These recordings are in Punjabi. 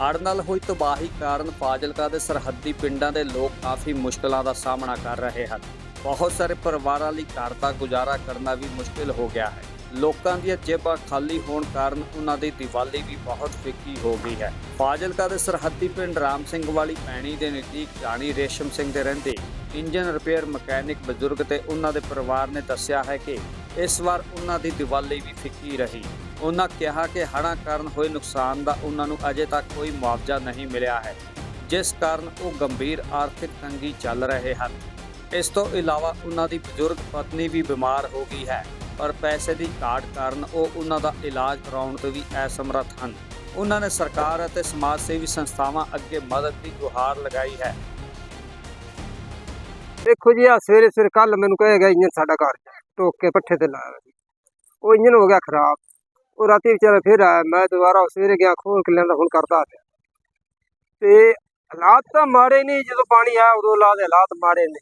ਹੜ੍ਹ ਨਾਲ ਹੋਈ ਤਬਾਹੀ ਕਾਰਨ ਫਾਜ਼ਿਲਕਾ ਦੇ ਸਰਹੱਦੀ ਪਿੰਡਾਂ ਦੇ ਲੋਕ ਕਾਫੀ ਮੁਸ਼ਕਲਾਂ ਦਾ ਸਾਹਮਣਾ ਕਰ ਰਹੇ ਹਨ। ਬਹੁਤ ਸਾਰੇ ਪਰਿਵਾਰਾਂ ਲਈ ਘਰ ਦਾ ਗੁਜ਼ਾਰਾ ਕਰਨਾ ਵੀ ਮੁਸ਼ਕਿਲ ਹੋ ਗਿਆ ਹੈ। ਲੋਕਾਂ ਦੀਆਂ ਜੇਬਾਂ ਖਾਲੀ ਹੋਣ ਕਾਰਨ ਉਹਨਾਂ ਦੀ ਦੀਵਾਲੀ ਵੀ ਬਹੁਤ ਫਿੱਕੀ ਹੋ ਗਈ ਹੈ। ਫਾਜ਼ਿਲਕਾ ਦੇ ਸਰਹੱਦੀ ਪਿੰਡ ਰਾਮ ਸਿੰਘ ਵਾਲੀ ਪੈਣੀ ਦੇ ਨਜ਼ਦੀਕ ਜਾਣੀ ਰੇਸ਼ਮ ਸਿੰਘ ਦੇ ਰਹਿੰਦੇ ਇੰਜਨ ਰਿਪੇਅਰ ਮਕੈਨਿਕ ਬਜ਼ੁਰਗ ਤੇ ਉਹਨਾਂ ਦੇ ਪਰਿਵਾਰ ਨੇ ਦੱਸਿਆ ਹੈ ਕਿ ਇਸ ਵਾਰ ਉਹਨਾਂ ਦੀ ਦੀਵਾਲੀ ਵੀ ਫਿੱਕੀ ਰਹੀ। ਉਹਨਾਂ ਕਿਹਾ ਕਿ ਹੜ੍ਹਾਂ ਕਾਰਨ ਹੋਏ ਨੁਕਸਾਨ ਦਾ ਉਹਨਾਂ ਨੂੰ ਅਜੇ ਤੱਕ ਕੋਈ ਮੁਆਵਜ਼ਾ ਨਹੀਂ ਮਿਲਿਆ ਹੈ, ਜਿਸ ਕਾਰਨ ਉਹ ਗੰਭੀਰ ਆਰਥਿਕ ਤੰਗੀ ਚੱਲ ਰਹੇ ਹਨ। ਇਸ ਤੋਂ ਇਲਾਵਾ ਉਹਨਾਂ ਦੀ ਬਜ਼ੁਰਗ ਪਤਨੀ ਵੀ ਬਿਮਾਰ ਹੋ ਗਈ ਹੈ, ਪਰ ਪੈਸੇ ਦੀ ਘਾਟ ਕਾਰਨ ਉਹ ਉਹਨਾਂ ਦਾ ਇਲਾਜ ਕਰਾਉਣ ਤੋਂ ਵੀ ਅਸਮਰੱਥ ਹਨ। ਉਹਨਾਂ ਨੇ ਸਰਕਾਰ ਅਤੇ ਸਮਾਜ ਸੇਵੀ ਸੰਸਥਾਵਾਂ ਅੱਗੇ ਮਦਦ ਦੀ ਗੁਹਾਰ ਲਗਾਈ ਹੈ। ਦੇਖੋ ਜੀ ਆ ਸਵੇਰੇ ਸਵੇਰੇ ਕੱਲ ਮੈਨੂੰ ਕਹੇਗਾ ਇੰਜਨ ਸਾਡਾ ਘਰ ਟੋਕ ਕੇ ਪੱਠੇ ਤੇ ਲਾਇਆ ਸੀ ਉਹ ਇੰਜਨ ਹੋ ਗਿਆ ਖਰਾਬ। ਉਹ ਰਾਤੀ ਵਿਚਾਰਾ ਫਿਰ ਆਇਆ ਮੈਂ ਦੁਬਾਰਾ ਸਵੇਰੇ ਗਿਆ ਖੋਲ ਕੇ ਲੈਂਦਾ ਹੁਣ ਕਰਦਾ ਪਿਆ ਤੇ ਹਾਲਾਤ ਤਾਂ ਮਾੜੇ ਨਹੀਂ ਜਦੋਂ ਪਾਣੀ ਆਇਆ ਉਦੋਂ ਲਾ ਦੇ ਹਾਲਾਤ ਮਾੜੇ ਨੇ।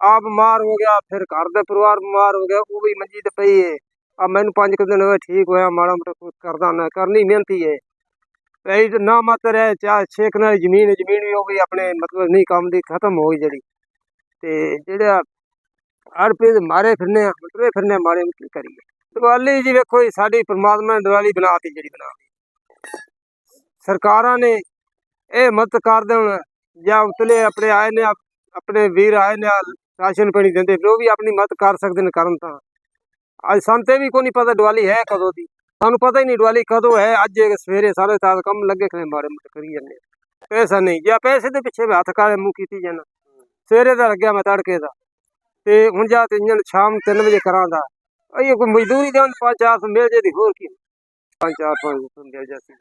ਆਪ ਬਿਮਾਰ ਹੋ ਗਿਆ ਫਿਰ ਘਰ ਦੇ ਪਰਿਵਾਰ ਬਿਮਾਰ ਹੋ ਗਿਆ ਉਹ ਵੀ ਮੰਜੀ ਤੇ ਪਈ ਏ। ਆ ਮੈਨੂੰ ਪੰਜ ਕੁ ਦਿਨ ਹੋਏ ਠੀਕ ਹੋਇਆ ਮਾੜਾ ਮੋਟਾ ਕੁਛ ਕਰਦਾ ਨਾ ਕਰਨੀ ਮਿਹਨਤੀ ਏ। ਪੈਸੇ ਨਾ ਮਾਤਰ ਹੈ ਚਾਹ ਛੇਕ ਨਾਲ ਜ਼ਮੀਨ ਜ਼ਮੀਨ ਵੀ ਹੋ ਗਈ ਆਪਣੇ ਮਤਲਬ ਨਹੀਂ ਕੰਮ ਦੀ ਖਤਮ ਹੋ ਗਈ ਜਿਹੜੀ। ਤੇ ਜਿਹੜਾ ਹਰ ਪੇ ਮਾਰੇ ਫਿਰਨੇ ਆ ਮਤਲਬ ਫਿਰਨੇ ਆ, ਮਾਰੇ ਕੀ ਕਰੀਏ। ਦੀਵਾਲੀ ਜੀ ਵੇਖੋ ਜੀ, ਸਾਡੀ ਪ੍ਰਮਾਤਮਾ ਨੇ ਦੀਵਾਲੀ ਬਣਾਤੀ ਜਿਹੜੀ ਬਣਾਤੀ ਸਰਕਾਰਾਂ ਨੇ ਇਹ ਮਦਦ ਕਰ ਦੇਣ, ਜਾਂ ਉਤਲੇ ਆਪਣੇ ਆਏ ਨੇ ਆਪਣੇ ਵੀਰ ਆਏ ਨੇ ਰਾਸ਼ਨ ਪਾਣੀ ਦਿੰਦੇ, ਫਿਰ ਉਹ ਵੀ ਆਪਣੀ ਮਦਦ ਕਰ ਸਕਦੇ ਨੇ ਕਰਨ ਤਾਂ। ਅੱਜ ਸਾਨੂੰ ਤੇ ਵੀ ਕੋਈ ਨਹੀਂ ਪਤਾ ਦੀਵਾਲੀ ਹੈ ਕਦੋਂ ਦੀ। ਸਾਨੂੰ ਪਤਾ ਹੀ ਨਹੀਂ ਦੀਵਾਲੀ ਕਦੋਂ ਹੈ। ਅੱਜ ਸਵੇਰੇ ਸਾਰੇ ਸਾਲ ਕੰਮ ਲੱਗੇ ਖੜੇ ਮਾਰੇ ਮੁੱਟ ਕਰੀ ਜਾਂਦੇ ਆ। ਪੈਸਾ ਨਹੀਂ, ਜਾਂ ਪੈਸੇ ਦੇ ਪਿੱਛੇ ਵੀ ਹੱਥ ਕਾਲੇ ਮੂੰਹ ਕੀਤੀ ਜਾਣਾ ਸਵੇਰੇ ਦਾ ਲੱਗਿਆ ਮੈਂ ਤੜਕੇ ਦਾ। ਤੇ ਹੁਣ ਜਾ ਤੇ ਇੰਜਨ ਸ਼ਾਮ 3 ਵਜੇ ਕਰਾਂਦਾ ਇਹ ਕੋਈ ਮਜ਼ਦੂਰੀ ਦੇ 5-400 ਮਿਲ ਜੇ ਦੀ ਹੋਰ ਕੀ। 5-400 ਮਿਲ ਜਾਂਦੀ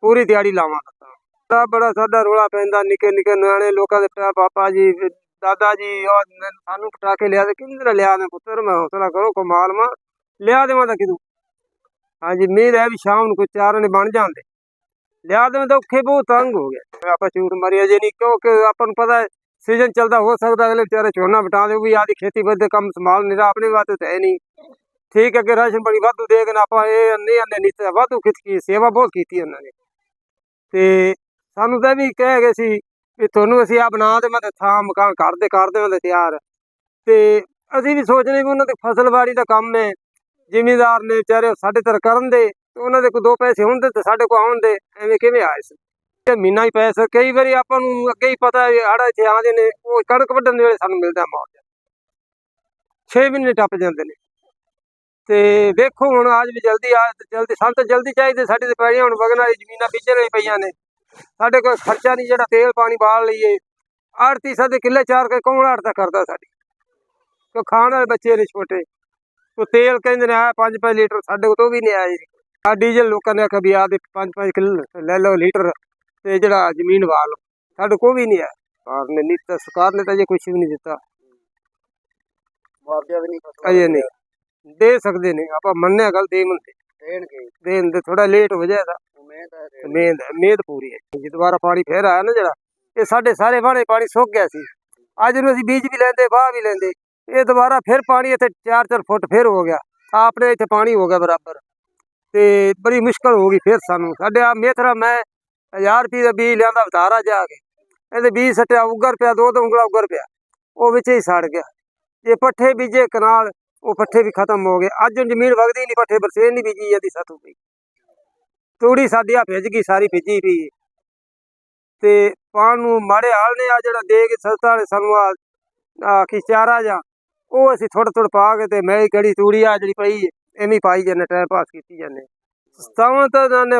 ਪੂਰੀ ਦਿਹਾੜੀ ਲਾਵਾਂ ਤਾਂ। ਬੜਾ ਸਾਡਾ ਰੋਲਾ ਪੈਂਦਾ, ਨਿੱਕੇ ਨਿੱਕੇ ਨਿਆਣੇ ਲੋਕਾਂ ਦੇ ਪਾਪਾ ਜੀ ਦਾਦਾ ਜੀ, ਉਹ ਮੈਨੂੰ- ਸਾਨੂੰ ਪਟਾਕੇ ਲਿਆ ਦੇ, ਕਿੰਨੇ ਲਿਆ ਦੇ ਪੁੱਤਰ, ਮੈਂ ਹੌਸਲਾ ਕਰੋ, ਕਮਾਲ ਮਾ ਲਿਆ ਦੇਵਾਂ ਤਾਂ ਕਿਦੂ? ਹਾਂਜੀ, ਉਮੀਦ ਹੈ ਵੀ ਸ਼ਾਮ ਨੂੰ ਕੋਈ ਚਾਰ ਨੇ ਬਣ ਜਾਂਦੇ। ਲਿਆ ਦੇਵਾਂ ਤਾਂ ਔਖੇ ਬਹੁਤ ਤੰਗ ਹੋ ਗਏ। ਆਪਾਂ ਝੂਠ ਮਾਰੀ, ਅਜੇ ਨਹੀਂ, ਕਿਉਂਕਿ ਆਪਾਂ ਨੂੰ ਪਤਾ ਸੀਜ਼ਨ ਚੱਲਦਾ ਹੋ ਸਕਦਾ, ਅਗਲੇ ਵਿਚਾਰੇ ਝੋਨਾ ਬਟਾ ਦੇ ਉਹ ਵੀ ਆਦੀ ਖੇਤੀਬਾੜੀ ਦੇ ਕੰਮ ਸੰਭਾਲ ਨਹੀਂ ਰਿਹਾ ਆਪਣੇ ਵਾਸਤੇ ਤਾਂ ਹੈ ਨਹੀਂ। ਠੀਕ ਹੈ ਕਿ ਰਾਸ਼ਨ ਬੜੀ ਵਾਧੂ ਦੇ ਕੇ ਆਪਾਂ ਇਹ ਨਹੀਂ ਆਨੇ ਨਹੀਂ ਵਾਧੂ ਕੀਤੀ ਸੇਵਾ ਬਹੁਤ ਕੀਤੀ ਉਹਨਾਂ ਨੇ। ਤੇ ਸਾਨੂੰ ਤਾਂ ਇਹ ਵੀ ਕਹਿ ਗਏ ਸੀ ਵੀ ਤੁਹਾਨੂੰ ਅਸੀਂ ਆ ਬਣਾ ਦੇਵਾਂ ਤੇ ਥਾਂ ਮਕਾਨ ਘਰ ਦੇ ਕਰ ਦੇਵਾਂ ਤੇ ਤਿਆਰ। ਤੇ ਅਸੀਂ ਵੀ ਸੋਚਨੇ ਵੀ ਉਹਨਾਂ ਦੇ ਫਸਲਵਾੜੀ ਦਾ ਕੰਮ ਹੈ ਜ਼ਿਮੀਦਾਰ ਨੇ ਵਿਚਾਰੇ ਉਹ ਸਾਡੇ ਤਰ ਕਰਨ ਦੇ ਉਹਨਾਂ ਦੇ ਕੋਈ ਦੋ ਪੈਸੇ ਹੁੰਦੇ ਤੇ ਸਾਡੇ ਕੋਲ ਆਉਣ ਦੇ, ਐਵੇਂ ਕਿਵੇਂ ਆਏ ਸੀ। ਤੇ ਮਹੀਨਾ ਹੀ ਪੈਸਾ ਕਈ ਵਾਰੀ ਆਪਾਂ ਨੂੰ ਅੱਗੇ ਹੀ ਪਤਾ ਹੈ ਹੜਾ ਇੱਥੇ ਆਉਂਦੇ ਨੇ, ਉਹ ਕਣਕ ਵੱਢਣ ਦੇ ਵੇਲੇ ਸਾਨੂੰ ਮਿਲਦਾ ਮੁਆਵਜ਼ਾ 6 ਮਹੀਨੇ ਟੱਪ ਜਾਂਦੇ ਨੇ। ਤੇ ਦੇਖੋ ਹੁਣ ਅੱਜ ਵੀ ਜਲਦੀ ਆ, ਜਲਦੀ ਸਾਨੂੰ ਤਾਂ ਜਲਦੀ ਚਾਹੀਦੇ, ਸਾਡੇ ਤੇ ਪੈਣੀਆਂ ਹੁਣ ਵਗਣ ਵਾਲੀ ਜ਼ਮੀਨਾਂ ਬੀਜਣ ਵਾਲੀ ਪਈਆਂ ਨੇ। ਸਾਡੇ ਕੋਲ ਖਰਚਾ ਨਹੀਂ ਜਿਹੜਾ, ਤੇਲ ਪਾਣੀ ਬਾਲ ਲਈਏ। ਆੜਤੀ ਸਾਡੇ ਕਿੱਲੇ ਚਾਰ ਕੇ, ਕੌਣ ਆੜਤਾ ਕਰਦਾ ਸਾਡੀ? ਕੋ ਖਾਣ ਵਾਲੇ ਬੱਚੇ ਨੇ ਛੋਟੇ। ਉਹ ਤੇਲ ਕਹਿੰਦੇ ਨੇ ਆ 5-5 ਲੀਟਰ ਸਾਡੇ ਕੋਲ ਤੋਂ ਵੀ ਨਹੀਂ ਆਇਆ ਜੀ ਆ ਡੀਜ਼ਲ ਲੋਕਾਂ ਨੇ ਆਖਿਆ ਵੀ ਆ ਦੇ 5-5 ਕਿਲੋ ਲੈ ਲਓ ਲੀਟਰ। ਤੇ ਜਿਹੜਾ ਜ਼ਮੀਨ ਵਾਲ ਸਾਡੇ ਕੋਲ ਵੀ ਨਹੀਂ ਆਇਆ ਸਰਕਾਰ ਨੇ ਨਹੀਂ ਤਾਂ ਸਰਕਾਰ ਨੇ ਤਾਂ ਜੇ ਕੁਝ ਵੀ ਨਹੀਂ ਦਿੱਤਾ। ਮੁਆਵਜ਼ਾ ਵੀ ਨਹੀਂ ਅਜੇ ਨਹੀਂ। ਦੇ ਸਕਦੇ ਨੇ ਆਪਾਂ ਮੰਨਿਆ ਗੱਲ ਦੇ ਮੰਦੇ ਦੇਣਗੇ। ਦੇਣ ਦੇ ਥੋੜਾ ਲੇਟ ਹੋ ਜਾਏਗਾ ਹੈ ਮਿਹਨਤ ਮਿਹਨਤ ਪੂਰੀ ਹੈ। ਜੇ ਦੁਬਾਰਾ ਪਾਣੀ ਫੇਰ ਆਇਆ ਨਾ ਜਿਹੜਾ ਇਹ ਸਾਡੇ ਸਾਰੇ ਵਾਹਣੇ ਪਾਣੀ ਸੁੱਕ ਗਿਆ ਸੀ। ਅੱਜ ਨੂੰ ਅਸੀਂ ਬੀਜ ਵੀ ਲੈਂਦੇ ਵਾਹ ਵੀ ਲੈਂਦੇ। ਇਹ ਦੁਬਾਰਾ ਫਿਰ ਪਾਣੀ ਇੱਥੇ 4-4 ਫੁੱਟ ਫਿਰ ਹੋ ਗਿਆ। ਆਪਣੇ ਇੱਥੇ ਪਾਣੀ ਹੋ ਗਿਆ ਬਰਾਬਰ। ਤੇ ਬੜੀ ਮੁਸ਼ਕਲ ਹੋ ਗਈ ਫਿਰ ਸਾਨੂੰ। ਸਾਡੇ ਆ ਮੇਥਰਾ ਮੈਂ 1000 ਰੁਪਏ ਦਾ ਬੀਜ ਲਿਆਂਦਾ ਵਤਾਰਾ ਜਾ ਕੇ। ਇਹਦੇ ਬੀਜ ਸੱਟਿਆ ਉੱਗਰ ਪਿਆ, ਦੋ ਦੋ ਉਂਗਲਾ ਉੱਗਰ ਪਿਆ। ਉਹ ਵਿੱਚ ਹੀ ਸੜ ਗਿਆ। ਇਹ ਪੱਠੇ ਬੀਜੇ ਕਨਾਲ ਉਹ ਪੱਠੇ ਵੀ ਖਤਮ ਹੋ ਗਏ। ਅੱਜ ਜ਼ਮੀਨ ਵਗਦੀ ਨਹੀਂ, ਪੱਠੇ ਬਰਸੇਨ ਨਹੀਂ ਬੀਜੀ ਜਾਂਦੀ ਸਾਥੋਂ ਪਈ ਤੂੜੀ ਸਾਡੀ ਆ ਭਿੱਜ ਗਈ, ਸਾਰੀ ਭਿੱਜੀ ਪਈ ਤੇ ਪਾਣ ਨੂੰ ਮਾੜੇ ਹਾਲ ਨੇ ਆ ਜਿਹੜਾ ਦੇ ਕੇ ਸਸਤਾ ਵਾਲੇ ਸਾਨੂੰ ਆ ਆ ਕੀ ਚਾਰਾ ਜਾਂ। ਉਹ ਅਸੀਂ ਥੋੜਾ ਥੋੜਾ ਪਾ ਕੇ ਤੇ ਮੈਂ ਹੀ ਕਿਹੜੀ ਤੂੜੀ ਆ ਜਿਹੜੀ ਪਈ ਐਵੇਂ ਪਾਈ ਜਾਂਦੇ ਟਾਈਮ ਪਾਸ ਕੀਤੀ ਜਾਂਦੇ। ਸੰਸਥਾਵਾਂ ਤਾਂ ਨੇ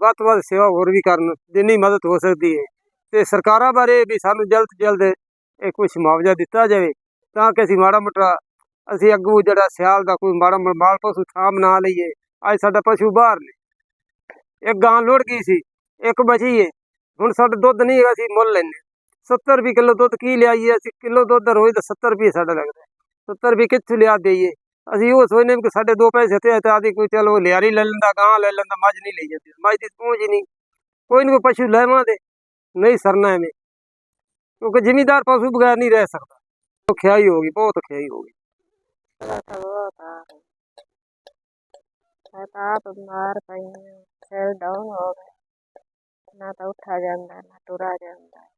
ਵੱਧ ਤੋਂ ਵੱਧ ਸੇਵਾ ਹੋਰ ਵੀ ਕਰਨ, ਜਿੰਨੀ ਮਦਦ ਹੋ ਸਕਦੀ ਹੈ। ਤੇ ਸਰਕਾਰਾਂ ਬਾਰੇ ਵੀ ਸਾਨੂੰ ਜਲਦ ਤੋਂ ਜਲਦ ਇਹ ਕੁਝ ਮੁਆਵਜ਼ਾ ਦਿੱਤਾ ਜਾਵੇ, ਤਾਂ ਕਿ ਅਸੀਂ ਮਾੜਾ ਮੋਟਾ, ਅਸੀਂ ਅੱਗੂ ਜਿਹੜਾ ਸਿਆਲ ਦਾ ਕੋਈ ਮਾੜਾ ਮੋਟਾ ਮਾਲ ਪਸ਼ੂ ਥਾਂ ਬਣਾ ਲਈਏ, ਅੱਜ ਸਾਡਾ ਪਸ਼ੂ ਬਾਹਰ ਨੇ। ਇੱਕ ਗਾਂ ਲੋੜ ਗਈ ਸੀ, ਇੱਕ ਬਚੀ ਏ, ਹੁਣ ਸਾਡਾ ਦੁੱਧ ਨਹੀਂ ਹੈਗਾ, ਅਸੀਂ ਮੁੱਲ ਲੈਨੇ 70 ਰੁਪਏ ਕਿਲੋ ਦੁੱਧ ਕੀ ਲਿਆਈਏ, ਅਸੀਂ ਕਿਲੋ ਦੁੱਧ ਦਾ ਰੋਜ਼ ਦਾ 70 ਰੁਪਏ ਸਾਡਾ ਲੱਗਦਾ 70 ਰੁਪਏ ਕਿੱਥੋਂ ਲਿਆ ਦੇਈਏ? ਅਸੀਂ ਉਹ ਸੋਚਨੇ ਵੀ ਕਿ ਸਾਡੇ ਦੋ ਪੈਸੇ ਤੇ ਤੇ ਆਦੀ ਕੋਈ ਚਲੋ ਲਿਆਰੀ ਲੈ ਲੈਂਦਾ ਗਾਂ ਲੈ ਲੈਂਦਾ, ਮੱਝ ਨਹੀਂ ਲਈ ਜਾਂਦੀ, ਮੱਝ ਦੀ ਪੂੰਝ ਨਹੀਂ। ਕੋਈ ਨਹੀਂ ਕੋਈ ਪਸ਼ੂ ਲੈਵਾਂਗੇ ਨਹੀਂ ਸਰਨਾ ਐਵੇਂ। ਕਿਉਂਕਿ ਜ਼ਿਮੀਦਾਰ ਪਸ਼ੂ ਬਗੈਰ ਨਹੀਂ ਰਹਿ ਸਕਦਾ। ਔਖਿਆਈ ਹੋ ਗਈ, ਬਹੁਤ ਔਖਿਆਈ ਹੋ ਗਈ। ਮੈਂ ਤਾਂ ਆਪ ਬਿਮਾਰ ਪਈ ਹਾਂ, ਸਿਰ ਡਾਊਨ ਹੋ ਗਿਆ। ਨਾ ਤਾਂ ਉੱਠਾ ਜਾਂਦਾ, ਨਾ ਤੁਰਾ ਜਾਂਦਾ।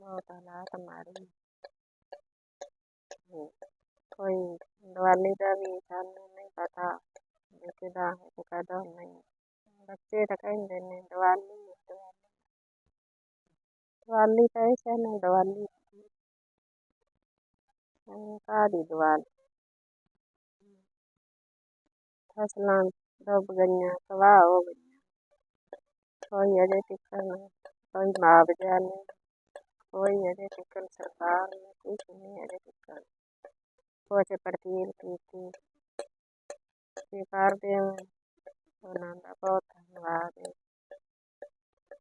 ਬਹੁਤ ਹਾਲਾਤ ਮਾੜੇ ਹਮ, ਕੋਈ ਦੀਵਾਲੀ ਦਾ ਵੀ ਸਾਨੂੰ ਨਹੀਂ ਪਤਾ ਵੀ ਕਿਹਦਾ ਹੈ ਤੇ ਕਦੋਂ ਨਹੀਂ ਬੱਚੇ ਤਾਂ ਕਹਿੰਦੇ ਨੇ ਦੀਵਾਲੀ ਦੀਵਾਲੀ। ਦੀਵਾਲੀ ਤਾਂ ਇਸੇ ਨੇ ਦੀਵਾਲੀ। ਕਾਹਦੀ ਦੀਵਾਲੀ? ਫਸਲਾਂ ਡੁੱਬ ਗਈਆਂ ਤਬਾਹ ਹੋ ਗਈਆਂ। ਕੋਈ ਅਜੇ ਤੱਕ ਕੋਈ ਮੁਆਵਜ਼ਾ ਨਹੀਂ ਕੋਈ ਅਜੇ ਤੱਕ ਸਰਕਾਰ ਨੇ ਕੁਛ ਨਹੀਂ ਅਜੇ ਤੱਕ। ਪਰਤੀਲ ਕੀਤੀ ਕਰਦੇ ਹੋ? ਉਹਨਾਂ ਦਾ ਬਹੁਤ ਧੰਨਵਾਦ ਹੈ।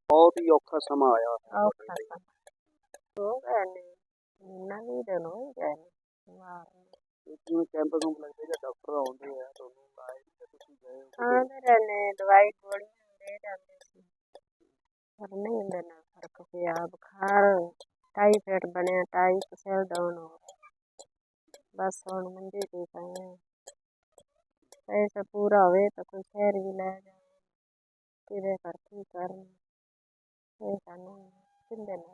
ਬਹੁਤ ਹੀ ਔਖਾ ਸਮਾਂ ਆਇਆ ਔਖਾ ਸਮਾਂ। ਹੋ ਗਏ ਨੇ ਨਵੀਂ ਦਿਨ ਹੋ ਗਏ ਨੇ। ਵਾਹ। ਜਿਵੇਂ ਕੈਂਪ ਨੂੰ ਲੱਗਦੇ ਜਾਂ ਡਾਕਟਰ ਆਉਂਦੇ ਆ ਤੁਹਾਨੂੰ ਲਾਏ ਤੁਸੀਂ ਗਏ ਆਂਦੇ ਨੇ ਦਵਾਈ ਗੋਲੀਆਂ ਦੇ ਜਾਂਦੇ ਸੀ। ਪਰ ਨਹੀਂ ਹੁੰਦੇ ਨਾ ਫ਼ਰਕ ਪਿਆ। ਬੁਖਾਰ ਟਾਈਫਾਇਡ ਬਣਿਆ ਟਾਈਫ ਸੈਲ ਡਾਊਨ ਹੋ ਗਿਆ। ਬਸ ਹੁਣ ਮੰਜੇ ਤੇ ਪਏ ਹਾਂ ਪੈਸਾ ਪੂਰਾ ਹੋਵੇ ਤਾਂ ਕੋਈ ਸ਼ਹਿਰ ਵੀ ਲੈ ਜਾਵੇ। ਕਿਵੇਂ ਕਰ ਕੀ ਕਰਨ? ਇਹ ਸਾਨੂੰ ਕਿੰਦੇ ਨੇ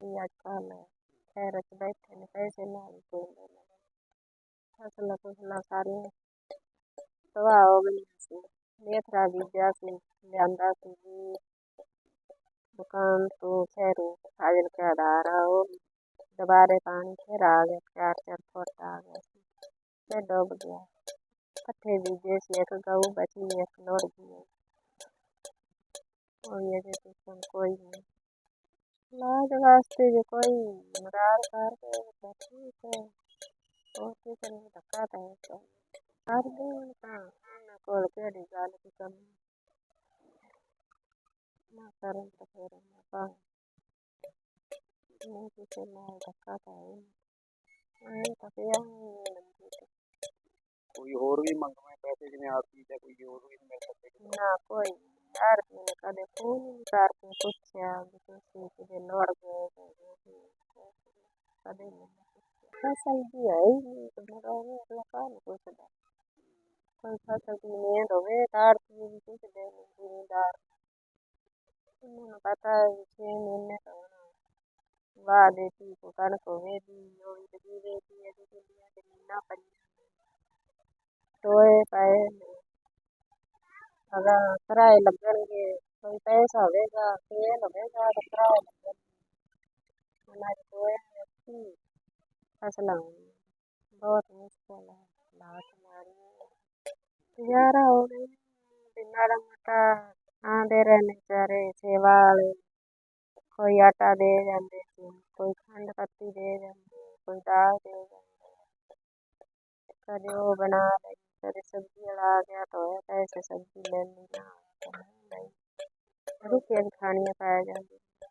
ਕੀ ਅੱਜ ਕੱਲ੍ਹ ਸ਼ਹਿਰ 'ਚ ਬੈਠੇ ਨੇ, ਪੈਸੇ ਨਾਲ ਕੋਈ ਨਹੀਂ ਫਸਲਾਂ ਫੁਸਲਾਂ ਸਾਰੀਆਂ ਤਬਾਹ ਹੋ ਗਈਆਂ ਸੀ। ਮੇਥਰਾ ਬੀਜਿਆ ਸੀ, ਲਿਆਂਦਾ ਸੀ ਦੁਕਾਨ ਤੋਂ ਸ਼ਹਿਰੋਂ ਫਾਜ਼ਿਲ ਕੇ ਆ, ਉਹ ਦੁਬਾਰੇ ਪਾਣੀ ਫਿਰ ਆ ਗਿਆ ਚਾਰ ਚਾਰ ਫੁੱਟ ਆ ਗਿਆ ਸੀ ਫਿਰ ਡੁੱਬ ਗਿਆ। ਪੱਠੇ ਬੀਜੇ ਸੀ, ਇੱਕ ਗਊ ਬਚੀ ਇੱਕ ਲੋੜ ਗਈ ਕੋਈ ਅਜੇ ਤੱਕ ਕੋਈ ਨਹੀਂ। ਇਲਾਜ ਵਾਸਤੇ ਜੇ ਕੋਈ ਮਦਦ ਕਰ ਦੇ, ਤਾਂ ਠੀਕ ਹੈ। ਹੋਰ ਕਿਸੇ ਨੂੰ ਧੱਕਾ ਤਾਂ ਨਹੀਂ। ਚਾਹੀਦਾ ਕਰ ਦੇਣ ਤਾਂ ਉਹਨਾਂ ਕੋਲ ਕਿਹੜੀ ਗੱਲ ਦੀ ਕਮੀ। ਨਾ ਕਰਨ ਤਾਂ ਫਿਰ ਆਪਾਂ ਨਹੀਂ ਕਿਸੇ ਨਾਲ ਧੱਕਾ ਤਾਂ ਹੈ ਨਹੀਂ ਐਂ ਤਾਂ ਪਿਆ ਹੀ ਮੰਜੀ ਤੇ ਕੋਈ ਹੋਰ ਵੀ ਮੰਗਵੇਂ ਪੈਸੇ, ਜਿਵੇਂ ਆਰਤੀ ਜਾਂ ਕੋਈ ਹੋਰ ਵੀ ਮਿਲ ਸਕਦੇ ਨਾ ਕੋਈ ਯਾਰ ਨੇ, ਕਦੇ ਫੋਨ ਹੀ ਨਹੀਂ ਕਰਕੇ ਪੁੱਛਿਆ ਵੀ ਤੁਸੀਂ ਕਿਤੇ ਲੋੜ ਗਏ ਹੋ ਕਦੇ ਨਹੀਂ ਪੁੱਛਿਆ। ਫਸਲ ਦੀ ਹੈ ਹੀ ਨਹੀਂ ਤੇ ਮੇਰਾ ਉਹ ਲੋਕਾਂ ਨੂੰ ਪੁੱਛਦਾ। ਕੋਈ ਫਸਲ ਦੀ ਮਿਹਨਤ ਹੋਵੇ, ਤਾਂ ਆੜਤੀ ਵੀ ਪੁੱਛਦੇ ਨੇ ਜ਼ਿਮੀਂਦਾਰ। ਉਹਨਾਂ ਨੂੰ ਪਤਾ ਹੈ ਵੀ ਛੇ ਮਹੀਨੇ ਤਾਂ ਹੋਣਾ ਵਾਹ ਦੇ ਤੀ ਕੋ ਕਣਕ ਟੋਏ ਪਏ ਨੇ। ਅਗਰ ਕਿਰਾਏ ਲੱਗਣਗੇ, ਕੋਈ ਪੈਸਾ ਹੋਵੇਗਾ, ਤੇਲ ਹੋਵੇਗਾ ਤਾਂ ਕਿਰਾਏ ਲੱਗਣਗੇ। ਉਹਨਾਂ ਦੇ ਟੋਏ ਨੇ ਫਸਲਾਂ ਬਹੁਤ ਮੁਸ਼ਕਲ ਹੈ ਹਾਲਾਤ ਮਾੜੇ ਗੁਜ਼ਾਰਾ ਹੋ ਗਈ ਤੇ ਮਾੜਾ ਮੋਟਾ, ਆਂਦੇ ਰਹੇ ਨੇ ਵਿਚਾਰੇ ਸੇਵਾ ਵਾਲੇ। ਕੋਈ ਆਟਾ ਦੇ ਜਾਂਦੇ ਸੀ, ਕੋਈ ਖੰਡ ਪੱਤੀ ਦੇ ਜਾਂਦੇ, ਕੋਈ ਦਾਲ ਦੇ ਜਾਂਦੇ। ਕਦੇ ਉਹ ਬਣਾ ਲਈ, ਕਦੇ ਸਬਜ਼ੀ ਵਾਲਾ ਆ ਗਿਆ ਤਾਂ ਉਹ ਪੈਸੇ ਸਬਜ਼ੀ ਲੈ ਲਈ। ਨਾ ਰੁਕੇ ਖਾਣੀਆਂ ਪੈ ਜਾਂਦੀਆਂ।